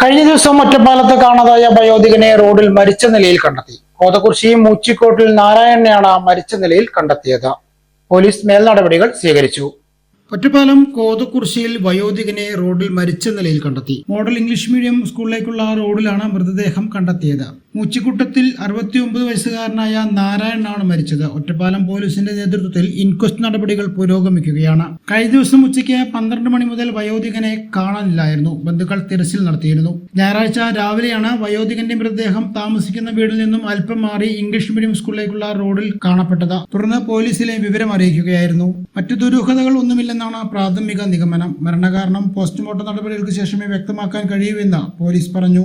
കഴിഞ്ഞ ദിവസം ഒറ്റപ്പാലത്ത് കാണാതായ വയോധികനെ റോഡിൽ മരിച്ച നിലയിൽ കണ്ടെത്തി. കോതകുർശി മൂച്ചിക്കോട്ടിൽ നാരായണനെയാണ് മരിച്ച നിലയിൽ കണ്ടെത്തിയത്. പോലീസ് മേൽനടപടികൾ സ്വീകരിച്ചു. ഒറ്റപ്പാലം കോതക്കുർശിയിൽ വയോധികനെ റോഡിൽ മരിച്ച നിലയിൽ കണ്ടെത്തി. മോഡൽ ഇംഗ്ലീഷ് മീഡിയം സ്കൂളിലേക്കുള്ള റോഡിലാണ് മൃതദേഹം കണ്ടെത്തിയത്. മൂച്ചിക്കുട്ടത്തിൽ അറുപത്തിയൊമ്പത് വയസ്സുകാരനായ നാരായണനാണ് മരിച്ചത്. ഒറ്റപ്പാലം പോലീസിന്റെ നേതൃത്വത്തിൽ ഇൻക്വസ്റ്റ് നടപടികൾ പുരോഗമിക്കുകയാണ്. കഴിഞ്ഞ ദിവസം ഉച്ചയ്ക്ക് പന്ത്രണ്ട് മണി മുതൽ വയോധികനെ കാണാനില്ലായിരുന്നു. ബന്ധുക്കൾ തിരച്ചിൽ നടത്തിയിരുന്നു. ഞായറാഴ്ച രാവിലെയാണ് വയോധികന്റെ മൃതദേഹം താമസിക്കുന്ന വീടിൽ നിന്നും അല്പം മാറി ഇംഗ്ലീഷ് മീഡിയം സ്കൂളിലേക്കുള്ള റോഡിൽ കാണപ്പെട്ടത്. തുടർന്ന് പോലീസിലെ വിവരം അറിയിക്കുകയായിരുന്നു. മറ്റു ദുരൂഹതകൾ ഒന്നുമില്ലെന്നാണ് പ്രാഥമിക നിഗമനം. മരണകാരണം പോസ്റ്റ്മോർട്ടം നടപടികൾക്ക് ശേഷമേ വ്യക്തമാക്കാൻ കഴിയൂ എന്ന് പോലീസ് പറഞ്ഞു.